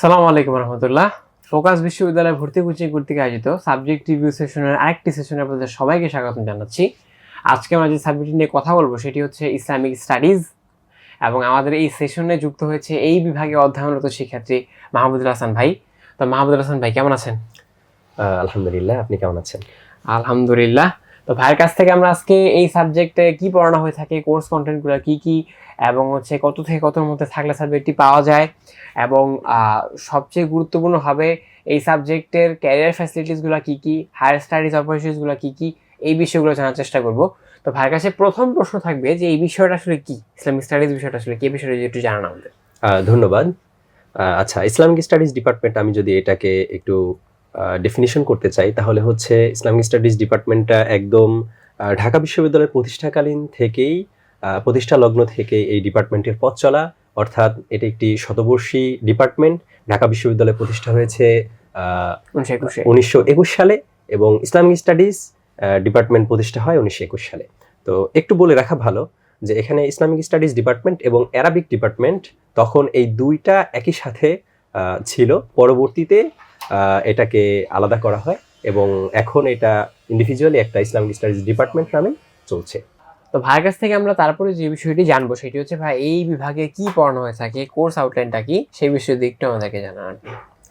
সালামু আলাইকুম রহমতুল্লাহ। ফোকাস বিশ্ববিদ্যালয় ভর্তি কোচিং কর্তৃক আয়োজিত সাবজেক্ট রিভিউ সেশনের আরেকটি সেশনে আপনাদের সবাইকে স্বাগতম জানাচ্ছি। আজকে আমরা যে সাবজেক্ট নিয়ে কথা বলব সেটি হচ্ছে ইসলামিক স্টাডিজ এবং আমাদের এই সেশনে যুক্ত হয়েছে এই বিভাগে অধ্যয়নরত শিক্ষার্থী মাহমুদুল হাসান ভাই। তো মাহমুদুল হাসান ভাই কেমন আছেন? আলহামদুলিল্লাহ আপনি কেমন আছেন? আলহামদুলিল্লাহ। তো ভাইয়ের কাছ থেকে আমরা আজকে এই সাবজেক্টে কি পড়ানো হয়ে থাকে কোর্স কন্টেন্টগুলো কি কি এবং হচ্ছে কত থেকে কতর মধ্যে থাকলে সাবজেক্টটি পাওয়া যায়। এবং সবচেয়ে গুরুত্বপূর্ণ হবে এই সাবজেক্টের ক্যারিয়ার ফ্যাসিলিটিসগুলো কি কি হায়ার স্টাডিজ অপরচুনিটিসগুলো কি কি, এই বিষয়গুলো জানার চেষ্টা করব। তো ভাইয়ের কাছে প্রথম প্রশ্ন থাকবে যে এই বিষয়টা আসলে কি? ইসলামিক স্টাডিজ বিষয়টা আসলে কি? বিষয়টা একটু জানান আমাদের। ধন্যবাদ। আচ্ছা ইসলামিক স্টাডিজ ডিপার্টমেন্ট আমি যদি এটাকে একটু ডেফিনিশন করতে চাই, তাহলে হচ্ছে ইসলামিক স্টাডিজ ডিপার্টমেন্টটা একদম ঢাকা বিশ্ববিদ্যালয়ের প্রতিষ্ঠাকালীন থেকেই প্রতিষ্ঠা লগ্ন থেকে এই ডিপার্টমেন্টের পথ চলা অর্থাৎ এটি একটি শতবর্ষী ডিপার্টমেন্ট। ঢাকা বিশ্ববিদ্যালয় প্রতিষ্ঠা হয়েছে উনিশশো একুশ সালে। এবং ইসলামিক স্টাডিজ ডিপার্টমেন্ট প্রতিষ্ঠা হয় উনিশশো একুশ সালে। তো একটু বলে রাখা ভালো যে এখানে ইসলামিক স্টাডিজ ডিপার্টমেন্ট এবং অ্যারাবিক ডিপার্টমেন্ট তখন এই দুইটা একই সাথে ছিল। পরবর্তীতে এটাকে আলাদা করা হয় এবং এখন এটা ইন্ডিভিজুয়ালি একটা ইসলামিক স্টাডিজ ডিপার্টমেন্ট নামে চলছে। তো ভাইয়ের কাছ থেকে আমরা তারপরে যে বিষয়টি জানব সেটি হচ্ছে ভাই এই বিভাগে কি পড়ানো হয়ে থাকে কোর্স আউটলাইনটা কি সেই বিষয়ে দিকটা আমাদেরকে জানান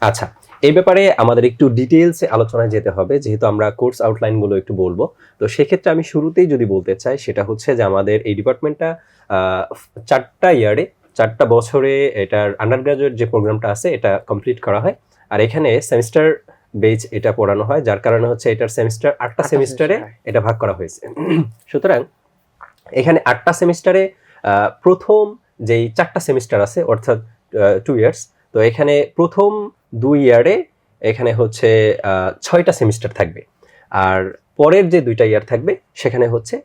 আচ্ছা এই ব্যাপারে আমাদের একটু ডিটেলসে আলোচনায় যেতে হবে যেহেতু আমরা কোর্স আউটলাইনগুলো একটু বলব। তো সেক্ষেত্রে আমি শুরুতেই যদি বলতে চাই সেটা হচ্ছে যে আমাদের এই ডিপার্টমেন্টটা চারটা ইয়ারে চারটা বছরে এটার আন্ডার গ্রাজুয়েট যে প্রোগ্রামটা আছে এটা কমপ্লিট করা হয়। আর এখানে সেমিস্টার বেজ এটা পড়ানো হয় যার কারণে হচ্ছে এটার সেমিস্টার আটটা সেমিস্টারে এটা ভাগ করা হয়েছে। সুতরাং এখানে আটটা সেমিস্টারে প্রথম যেই চারটা সেমিস্টার আছে, অর্থাৎ টু ইয়ার্স তো এখানে প্রথম দুই ইয়ারে এখানে হচ্ছে ছয়টা সেমিস্টার থাকবে। আর পরের যে দুইটা ইয়ার থাকবে, সেখানে হচ্ছে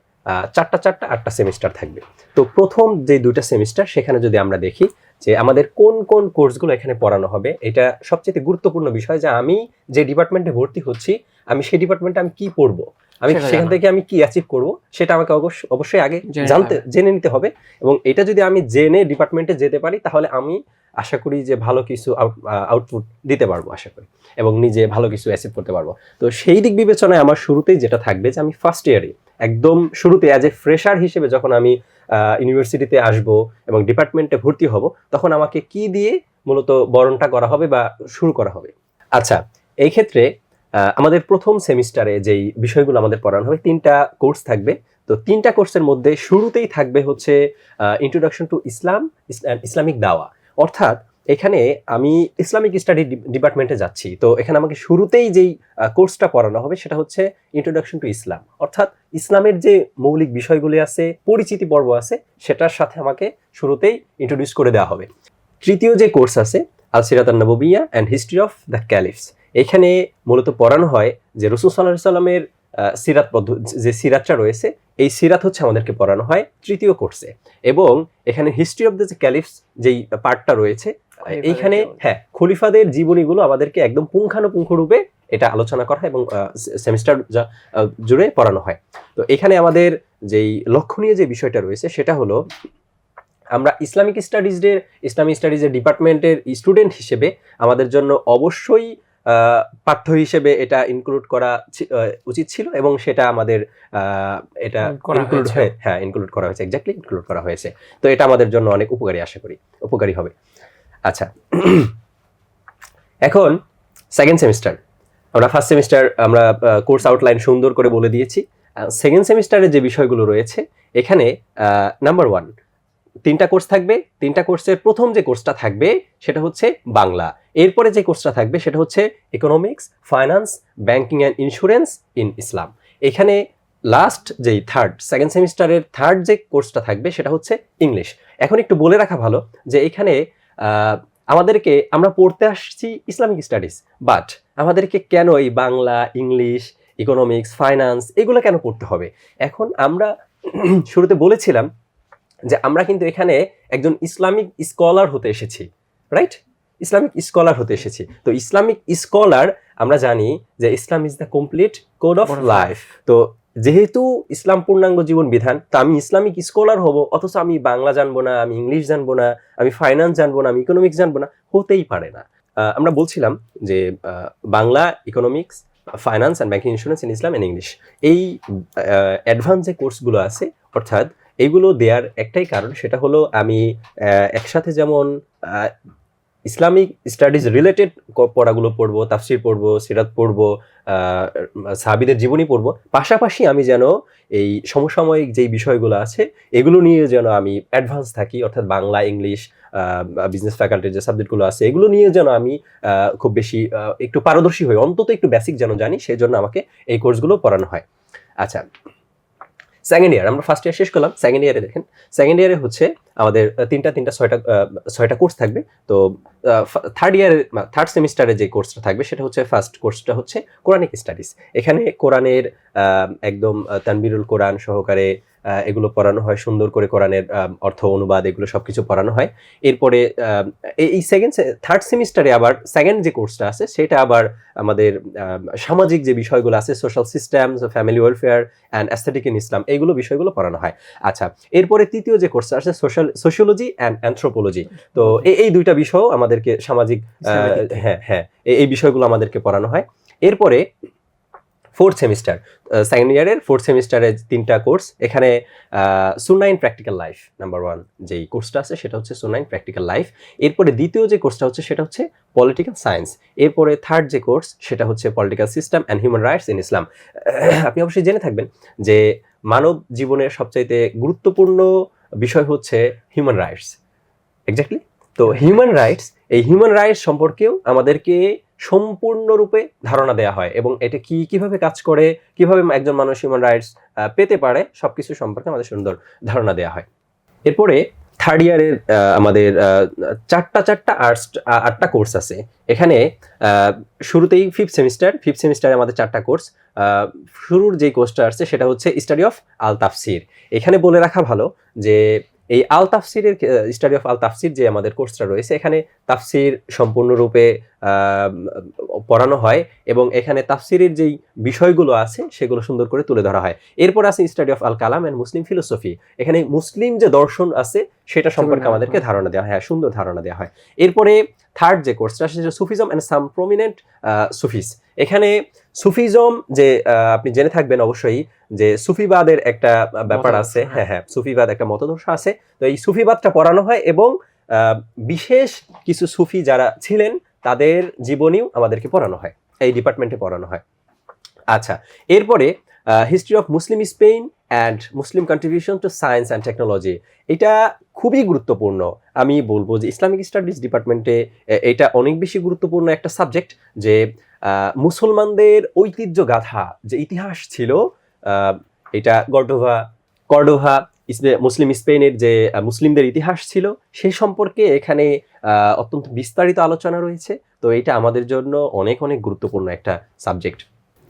চারটা চারটা, আটটা সেমিস্টার থাকবে। তো প্রথম যে দুইটা সেমিস্টার, সেখানে যদি আমরা দেখি যে আমাদের কোন কোন কোর্সগুলো এখানে পড়ানো হবে, এটা সবচেয়ে গুরুত্বপূর্ণ বিষয় যে আমি যে ডিপার্টমেন্টে ভর্তি হচ্ছি, আমি সেই ডিপার্টমেন্টে আমি কি পড়ব? আমি সেখান থেকে আমি কি অ্যাচিভ করব সেটা আমাকে অবশ্য- অবশ্যই আগে জেনে জানতে নিতে জেনে নিতে হবে। এবং এটা যদি আমি জেনে ডিপার্টমেন্টে যেতে পারি তাহলে আমি আশা করি যে ভালো কিছু আউটপুট দিতে পারব আশা করি। এবং নিজে ভালো কিছু অ্যাচিভ করতে পারব। তো সেই দিক বিবেচনায় আমার শুরুতেই যেটা থাকবে যে আমি ফার্স্ট ইয়ারে একদম শুরুতে অ্যাজ এ ফ্রেশার হিসেবে যখন আমি ইউনিভার্সিটিতে আসব এবং ডিপার্টমেন্টে ভর্তি হব তখন আমাকে কি দিয়ে মূলত বরণটা করা হবে বা শুরু করা হবে? আচ্ছা এই ক্ষেত্রে আমাদের প্রথম সেমিস্টারে যেই বিষয়গুলো আমাদের পড়ানো হবে, তিনটা কোর্স থাকবে। তো তিনটা কোর্সের মধ্যে শুরুতেই থাকবে হচ্ছে ইন্ট্রোডাকশন টু ইসলাম ইসলামিক দাওয়া অর্থাৎ এখানে আমি ইসলামিক স্টাডি ডিপার্টমেন্টে যাচ্ছি। তো এখানে আমাকে শুরুতেই যেই কোর্সটা পড়ানো হবে সেটা হচ্ছে ইন্ট্রোডাকশন টু ইসলাম অর্থাৎ ইসলামের যে মৌলিক বিষয়গুলি আছে, পরিচিতি পর্ব আছে, সেটার সাথে আমাকে শুরুতেই ইন্ট্রোডিউস করে দেওয়া হবে। তৃতীয় যে কোর্স আছে আল সিরাত and history of the caliphs এখানে মূলত পড়ানো হয় যে রসুল সাল্লাহ সাল্লামের সিরাত পদ্ধ যে সিরাতটা রয়েছে এই সিরাত হচ্ছে আমাদেরকে পড়ানো হয় তৃতীয় কোর্সে। এবং এখানে হিস্ট্রি অফ দ্য যে ক্যালিফস যেই পার্টটা রয়েছে এইখানে হ্যাঁ খলিফাদের জীবনীগুলো আমাদেরকে একদম পুঙ্খানুপুঙ্খ রূপে এটা আলোচনা করা হয় এবং সেমিস্টার জুড়ে পড়ানো হয়। তো এখানে আমাদের যেই লক্ষণীয় যে বিষয়টা রয়েছে সেটা হলো আমরা ইসলামিক স্টাডিজের ইসলামিক স্টাডিজের ডিপার্টমেন্টের স্টুডেন্ট হিসেবে আমাদের জন্য অবশ্যই পাঠ্য হিসেবে এটা ইনক্লুড করা উচিত ছিল এবং সেটা আমাদের আহ, এটা হয়েছে। হয়ে হ্যাঁ ইনক্লুড করা হয়েছে এক্স্যাক্টলি ইনক্লুড করা হয়েছে। তো এটা আমাদের জন্য অনেক উপকারী আশা করি উপকারী হবে। আচ্ছা এখন সেকেন্ড সেমিস্টার আমরা ফার্স্ট সেমিস্টার আমরা কোর্স আউটলাইন সুন্দর করে বলে দিয়েছি। সেকেন্ড সেমিস্টারে যে বিষয়গুলো রয়েছে এখানে নাম্বার ওয়ান তিনটা কোর্স থাকবে। তিনটা কোর্সের প্রথম যে কোর্সটা থাকবে সেটা হচ্ছে বাংলা। এরপরে যে কোর্সটা থাকবে সেটা হচ্ছে economics finance banking and insurance in Islam এখানে লাস্ট যেই থার্ড সেকেন্ড সেমিস্টারের থার্ড যে কোর্সটা থাকবে সেটা হচ্ছে ইংলিশ এখন একটু বলে রাখা ভালো যে এখানে আমাদেরকে আমরা পড়তে আসছি ইসলামিক স্টাডিজ বাট আমাদেরকে কেন এই বাংলা ইংলিশ ইকোনমিক্স ফাইন্যান্স এগুলো কেন পড়তে হবে? এখন আমরা শুরুতে বলেছিলাম যে আমরা কিন্তু এখানে একজন ইসলামিক স্কলার হতে এসেছি রাইট ইসলামিক স্কলার হতে এসেছি। তো ইসলামিক স্কলার আমরা জানি যে Islam is the complete code of life. তো যেহেতু ইসলাম পূর্ণাঙ্গ জীবন বিধান তা আমি ইসলামিক স্কলার হব অথচ আমি বাংলা জানব না আমি ইংলিশ জানব না আমি ফাইন্যান্স জানব না আমি ইকোনমিক্স জানব না হতেই পারে না। আমরা বলছিলাম যে Bangla economics finance and banking insurance in Islam and English এই অ্যাডভান্স যে কোর্সগুলো আছে অর্থাৎ এগুলো দেওয়ার একটাই কারণ সেটা হলো আমি একসাথে যেমন ইসলামিক স্টাডিজ রিলেটেড পড়াগুলো পড়ব তাফসির পড়ব সিরাত পড়ব আহ, সাহাবিদের জীবনী পড়ব। পাশাপাশি আমি যেন এই সমসাময়িক যেই বিষয়গুলো আছে এগুলো নিয়ে যেন আমি অ্যাডভান্স থাকি অর্থাৎ বাংলা ইংলিশ বিজনেস ফ্যাকাল্টির যে সাবজেক্টগুলো আছে এগুলো নিয়ে যেন আমি খুব বেশি একটু পারদর্শী হই অন্তত একটু বেসিক যেন জানি সেই জন্য আমাকে এই কোর্সগুলো পড়ানো হয়। আচ্ছা সেকেন্ড ইয়ার আমরা ফার্স্ট ইয়ার শেষ করলাম সেকেন্ড ইয়ারে দেখেন সেকেন্ড ইয়ারে হচ্ছে আমাদের তিনটা তিনটা ছয়টা ছয়টা কোর্স থাকবে। তো থার্ড ইয়ারে থার্ড সেমিস্টারে যে কোর্সটা থাকবে, সেটা হচ্ছে ফার্স্ট কোর্সটা হচ্ছে কোরআনিক স্টাডিজ এখানে কোরআনের একদম তানবিরুল কোরআন সহকারে এগুলো পড়ানো হয়, সুন্দর করে কোরআনের অর্থ, অনুবাদ, এগুলো সবকিছু পড়ানো হয়। এরপরে এই- সেকেন্ড থার্ড সেমিস্টারে আবার সেকেন্ড যে কোর্সটা আছে, সেটা আবার আমাদের সামাজিক যে বিষয়গুলো আছে social system family welfare and aesthetic in Islam এইগুলো বিষয়গুলো পড়ানো হয়। আচ্ছা এরপরে তৃতীয় যে কোর্সটা আছে সোশ্যাল সোশিওলজি অ্যান্ড অ্যান্থ্রোপোলজি তো এই দুইটা বিষয় আমাদেরকে সামাজিক। হ্যাঁ হ্যাঁ এই- বিষয়গুলো আমাদেরকে পড়ানো হয়। এরপরে ফোর্থ সেমিস্টার সেকেন্ড ইয়ারের ফোর্থ সেমিস্টারের তিনটা কোর্স এখানে সুনাইন প্র্যাকটিক্যাল লাইফ নাম্বার ওয়ান যেই কোর্সটা আছে সেটা হচ্ছে সুনাইন প্র্যাকটিক্যাল লাইফ এরপরে দ্বিতীয় যে কোর্সটা হচ্ছে সেটা হচ্ছে পলিটিক্যাল সায়েন্স এরপরে থার্ড যে কোর্স সেটা হচ্ছে political system and human rights in Islam আপনি অবশ্যই জেনে থাকবেন যে মানব জীবনের সবচাইতে গুরুত্বপূর্ণ বিষয় হচ্ছে হিউম্যান রাইটস এক্স্যাক্টলি তো হিউম্যান রাইটস এই হিউম্যান রাইটস সম্পর্কেও আমাদেরকে সম্পূর্ণরূপে ধারণা দেওয়া হয় এবং এটা কি, কীভাবে কাজ করে, কীভাবে একজন মানুষ হিউম্যান রাইটস পেতে পারে, সবকিছু সম্পর্কে আমাদের সুন্দর ধারণা দেওয়া হয়। এরপরে থার্ড ইয়ারের আমাদের চারটা চারটা আর্টস আটটা কোর্স আছে। এখানে শুরুতেই ফিফথ সেমিস্টার ফিফথ সেমিস্টারে আমাদের চারটা কোর্স শুরুর যে কোর্সটা আসছে সেটা হচ্ছে স্টাডি অফ আল তাফসির এখানে বলে রাখা ভালো যে এই আল তাফসিরের স্টাডি অফ আল তাফসির যে আমাদের কোর্সটা রয়েছে এখানে তাফসির সম্পূর্ণরূপে পড়ানো হয় এবং এখানে তাফসিরের যেই বিষয়গুলো আছে সেগুলো সুন্দর করে তুলে ধরা হয়। এরপর আছে study of Al Kalam and Muslim philosophy এখানে মুসলিম যে দর্শন আছে সেটা সম্পর্কে আমাদেরকে ধারণা দেওয়া হয় হ্যাঁ, সুন্দর ধারণা দেওয়া হয়। এরপরে থার্ড যে কোর্সটা সেটা Sufism and some prominent Sufis এখানে সুফিজম যে আপনি জেনে থাকবেন অবশ্যই যে সুফিবাদের একটা ব্যাপার আছে। হ্যাঁ। হ্যাঁ হ্যাঁ সুফিবাদ একটা মতদর্শ আছে। তো এই সুফিবাদটা পড়ানো হয় এবং বিশেষ কিছু সুফি যারা ছিলেন তাদের জীবনীও আমাদেরকে পড়ানো হয়। এই ডিপার্টমেন্টে পড়ানো হয়। আচ্ছা এরপরে history of Muslim Spain and Muslim contribution to science and technology এটা খুবই গুরুত্বপূর্ণ। আমি বলব যে ইসলামিক স্টাডিজ ডিপার্টমেন্টে এটা অনেক বেশি গুরুত্বপূর্ণ একটা সাবজেক্ট যে মুসলমানদের ঐতিহ্য গাথা যে ইতিহাস ছিল এটা গর্ডোভা, কর্ডোভা মুসলিম স্পেনের যে মুসলিমদের ইতিহাস ছিল, সে সম্পর্কে এখানে অত্যন্ত বিস্তারিত আলোচনা রয়েছে। তো এটা আমাদের জন্য অনেক অনেক গুরুত্বপূর্ণ একটা সাবজেক্ট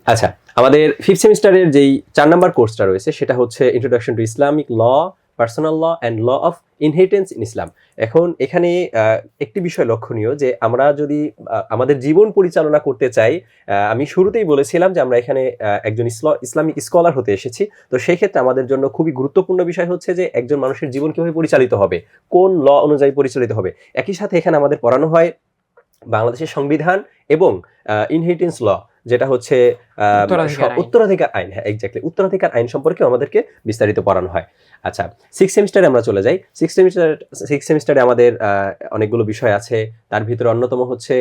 আচ্ছা আমাদের ফিফথ সেমিস্টারের যেই চার নাম্বার কোর্সটা রয়েছে, সেটা হচ্ছে introduction to Islamic law personal law and law of inheritance in Islam এখন এখানে একটি বিষয় লক্ষণীয় যে আমরা যদি আমাদের জীবন পরিচালনা করতে চাই আমি শুরুতেই বলেছিলাম যে আমরা এখানে একজন ইসলা- ইসলামিক স্কলার হতে এসেছি। তো সেই ক্ষেত্রে আমাদের জন্য খুবই গুরুত্বপূর্ণ বিষয় হচ্ছে যে একজন মানুষের জীবন কীভাবে পরিচালিত হবে, কোন ল অনুযায়ী পরিচালিত হবে। একই সাথে এখানে আমাদের পড়ানো হয় বাংলাদেশের সংবিধান এবং ইনহেরিটেন্স ল যেটা হচ্ছে উত্তরাধিকার আইন। হ্যাঁ এক্স্যাক্টলি উত্তরাধিকার আইন সম্পর্কে আমাদেরকে বিস্তারিত পড়ানো হয়। আচ্ছা সিক্স সেমিস্টারে আমরা চলে যাই। সিক্স সেমিস্টার সিক্স সেমিস্টারে আমাদের অনেকগুলো বিষয় আছে। তার ভিতরে অন্যতম হচ্ছে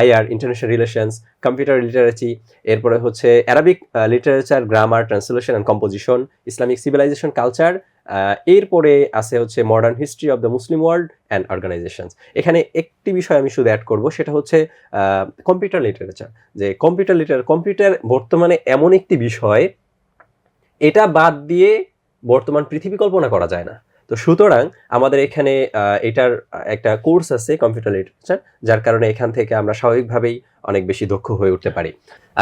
IR international relations computer literature এরপরে হচ্ছে Arabic literature grammar translation and composition Islamic civilisation culture এরপরে আছে হচ্ছে modern history of the Muslim world and organisations এখানে একটি বিষয় আমি শুধু অ্যাড করব, সেটা হচ্ছে কম্পিউটার লিটারেচার যে কম্পিউটার লিটার কম্পিউটার বর্তমানে এমন একটি বিষয়, এটা বাদ দিয়ে বর্তমান পৃথিবী কল্পনা করা যায় না। তো সুতরাং আমাদের এখানে এটার একটা কোর্স আছে কম্পিউটার লিটারেচার যার কারণে এখান থেকে আমরা স্বাভাবিকভাবেই অনেক বেশি দক্ষ হয়ে উঠতে পারি।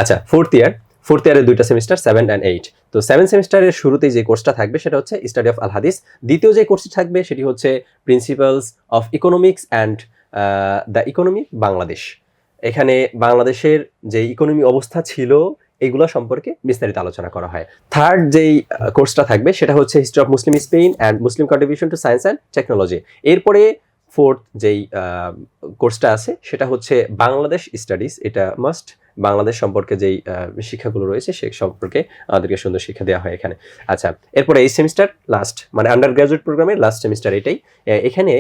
আচ্ছা ফোর্থ ইয়ার ফোর্থ ইয়ারের দুইটা সেমিস্টার সেভেন অ্যান্ড এইট তো সেভেন সেমিস্টারের শুরুতেই যে কোর্সটা থাকবে সেটা হচ্ছে স্টাডি অফ আল হাদিস দ্বিতীয় যে কোর্সটি থাকবে সেটি হচ্ছে principles of economics and the economy Bangladesh এখানে বাংলাদেশের যে ইকোনমি অবস্থা ছিল, এগুলো সম্পর্কে বিস্তারিত আলোচনা করা হয়। থার্ড যেই কোর্সটা থাকবে সেটা হচ্ছে history of Muslim Spain and Muslim contribution to science and technology এরপরে ফোর্থ যেই কোর্সটা আছে, সেটা হচ্ছে বাংলাদেশ স্টাডিজ এটা মাস্ট বাংলাদেশ সম্পর্কে যেই শিক্ষাগুলো রয়েছে সে সম্পর্কে আমাদেরকে সুন্দর শিক্ষা দেওয়া হয় এখানে। আচ্ছা এরপরে এই সেমিস্টার লাস্ট মানে আন্ডার গ্রাজুয়েট প্রোগ্রামের লাস্ট সেমিস্টার এটাই। এখানে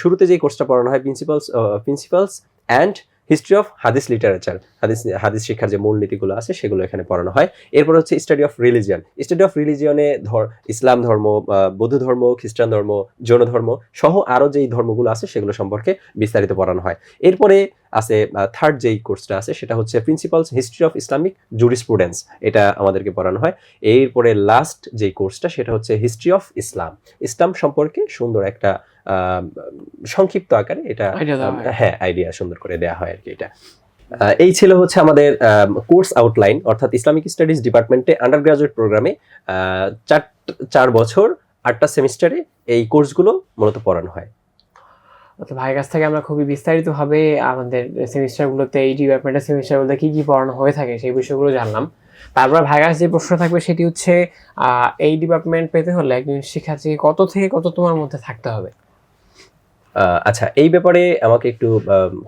শুরুতে যেই কোর্সটা পড়ানো হয় principles principles and history of হাদিস লিটারেচার হাদিস হাদিস শিক্ষার যে মূলনীতিগুলো আছে সেগুলো এখানে পড়ানো হয়। এরপর হচ্ছে study of religion study of রিলিজিয়নে ধর, ইসলাম ধর্ম বৌদ্ধ ধর্ম, খ্রিস্টান ধর্ম, জৈন ধর্ম সহ আরও যেই ধর্মগুলো আছে সেগুলো সম্পর্কে বিস্তারিত পড়ানো হয়। এরপরে আছে থার্ড যেই কোর্সটা আছে সেটা হচ্ছে principles history of Islamic jurisprudence এটা আমাদেরকে পড়ানো হয়। এরপরে লাস্ট যেই কোর্সটা সেটা হচ্ছে হিস্ট্রি অফ ইসলাম ইসলাম সম্পর্কে সুন্দর একটা সংক্ষিপ্ত আকারে এটা হয়। আইডিয়া সুন্দর করে দেওয়া হয় আর কি এটা এই ছিল হচ্ছে আমাদের কোর্স আউটলাইন অর্থাৎ ইসলামিক স্টাডিজ ডিপার্টমেন্টে আন্ডার গ্রাজুয়েট প্রোগ্রামে চার চার বছর আটটা সেমিস্টারে এই কোর্সগুলো মূলত পড়ানো হয়। তো ভাইয়ের কাছ থেকে আমরা খুবই বিস্তারিতভাবে আমাদের সেমিস্টারগুলোতে এই ডিপার্টমেন্টের সেমিস্টারগুলোতে কি কি পড়ানো হয়ে থাকে সেই বিষয়গুলো জানলাম। তারপর ভাইয়ের কাছে যে প্রশ্ন থাকবে সেটি হচ্ছে আহ, এই ডিপার্টমেন্ট পেতে হলে একজন শিক্ষার্থীকে কত থেকে কত তোমার মধ্যে থাকতে হবে? আচ্ছা এই ব্যাপারে আমাকে একটু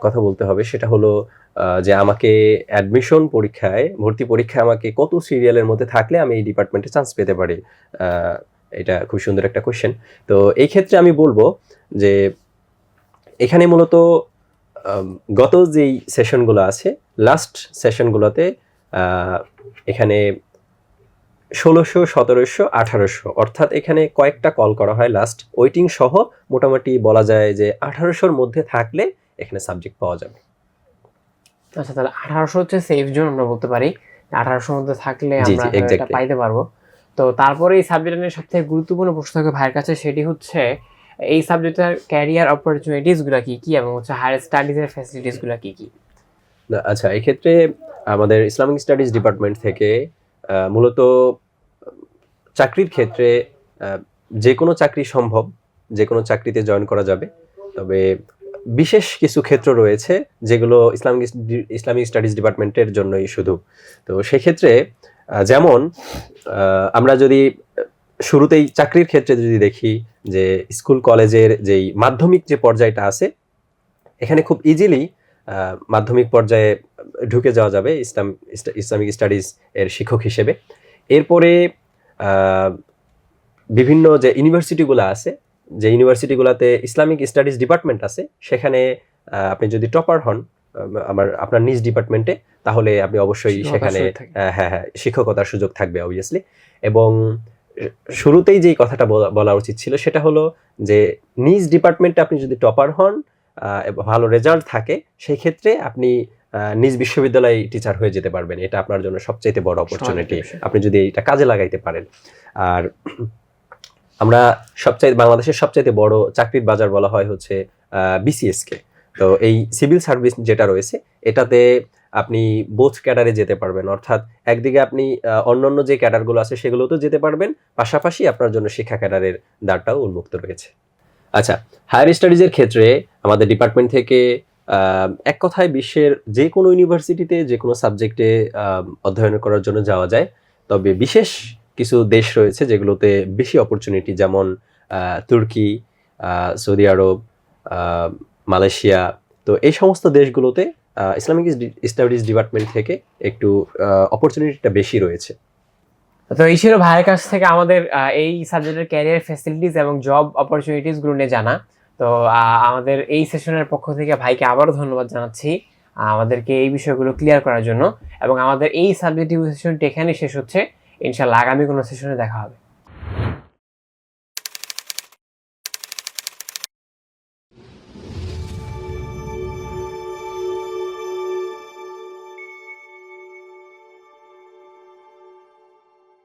কথা বলতে হবে। সেটা হলো যে আমাকে অ্যাডমিশন পরীক্ষায়, ভর্তি পরীক্ষায় আমাকে কত সিরিয়ালের মধ্যে থাকলে আমি এই ডিপার্টমেন্টে চান্স পেতে পারি? এটা খুব সুন্দর একটা কোয়েশ্চেন তো এই ক্ষেত্রে আমি বলব যে, এখানে মূলত গত যেই সেশনগুলো আছে লাস্ট সেশনগুলোতে এখানে ষোলোশো সতেরোশো আঠারোশো। অর্থাৎ এখানে কয়েকটা কল করা হয় লাস্ট ওয়েটিং সহ। মোটামুটি বলা যায় যে আঠারোশোর মধ্যে থাকলে এখানে সাবজেক্ট পাওয়া যাবে। আচ্ছা তাহলে আঠারোশো হচ্ছে সেফ জোন আমরা বলতে পারি। আঠারোশোর মধ্যে থাকলে আমরা এটা পাইতে পারব। তো তারপরে এই সাবজেক্ট নিয়ে সবথেকে গুরুত্বপূর্ণ প্রশ্ন থাকে ভাইয়ের কাছে। সেটি হচ্ছে এই সাবজেক্টের ক্যারিয়ার অপরচুনিটিসগুলা কি কি এবং হচ্ছে হায়ার স্টাডিজের ফ্যাসিলিটিসগুলা কি কি? না, আচ্ছা এক্ষেত্রে আমাদের ইসলামিক স্টাডিজ ডিপার্টমেন্ট থেকে মূলত, চাকরির ক্ষেত্রে যে কোনো চাকরি সম্ভব, যে কোনো চাকরিতে জয়েন করা যাবে। তবে বিশেষ কিছু ক্ষেত্র রয়েছে, যেগুলো ইসলামিক ইসলামিক স্টাডিজ ডিপার্টমেন্টের জন্যই শুধু। তো সেক্ষেত্রে যেমন আমরা যদি, শুরুতেই চাকরির ক্ষেত্রে যদি দেখি যে স্কুল কলেজের যেই মাধ্যমিক যে পর্যায়টা আছে, এখানে খুব ইজিলি মাধ্যমিক পর্যায়ে ঢুকে যাওয়া যাবে ইসলাম ইসলামিক স্টাডিজ এর শিক্ষক হিসেবে এরপরে বিভিন্ন যে ইউনিভার্সিটিগুলো আছে যে ইউনিভার্সিটিগুলোতে ইসলামিক স্টাডিজ ডিপার্টমেন্ট আছে সেখানে আপনি যদি টপার হন আমার আপনার নিজ ডিপার্টমেন্টে তাহলে আপনি অবশ্যই সেখানে। আহ, হ্যাঁ হ্যাঁ শিক্ষকতার সুযোগ থাকবে অবভিয়াসলি এবং শুরুতেই যেই কথাটা বলা- উচিত ছিল সেটা হলো যে নিজ ডিপার্টমেন্টে আপনি যদি টপার হন ভালো রেজাল্ট থাকে সেই ক্ষেত্রে আপনি নিজ বিশ্ববিদ্যালয়ে টিচার হয়ে যেতে পারবেন। এটা আপনার জন্য সবচেয়ে বড় অপরচুনিটি আপনি যদি এটা কাজে লাগাইতে পারেন। আর আমরা সবচাইতে বাংলাদেশের সবচাইতে বড় চাকরির বাজার বলা হয় হচ্ছে বিসিএস কে তো এই সিভিল সার্ভিস যেটা রয়েছে এটাতে আপনি বোথ ক্যাডারে যেতে পারবেন। অর্থাৎ একদিকে আপনি অন্যান্য যে ক্যাডারগুলো আছে সেগুলোতেও যেতে পারবেন। পাশাপাশি আপনার জন্য শিক্ষা ক্যাডারের দ্বারটাও উন্মুক্ত রয়েছে। আচ্ছা হায়ার স্টাডিজের ক্ষেত্রে আমাদের ডিপার্টমেন্ট থেকে এক কথায় বিশ্বের যে কোনো ইউনিভার্সিটিতে যে কোনো সাবজেক্টে অধ্যয়ন করার জন্য যাওয়া যায়। তবে বিশেষ কিছু দেশ রয়েছে যেগুলোতে বেশি অপরচুনিটি যেমন তুর্কি সৌদি আরব মালয়েশিয়া। তো এই সমস্ত দেশগুলোতে ইসলামিক স্টাডিজ ডিপার্টমেন্ট থেকে একটু অপরচুনিটিটা বেশি রয়েছে। তো এই ভাইয়ের কাছ থেকে আমাদের এই সাবজেক্টের ক্যারিয়ার ফ্যাসিলিটিস এবং জব অপরচুনিটিসগুলো নিয়ে জানা। তো আমাদের এই সেশনের পক্ষ থেকে ভাইকে আবারও ধন্যবাদ জানাচ্ছি আমাদেরকে এই বিষয়গুলো ক্লিয়ার করার জন্য এবং আমাদের এই সাবজেক্টিভ সেশনটি এখানেই শেষ হচ্ছে। ইনশাল্লাহ আগামী কোনো সেশনে দেখা হবে।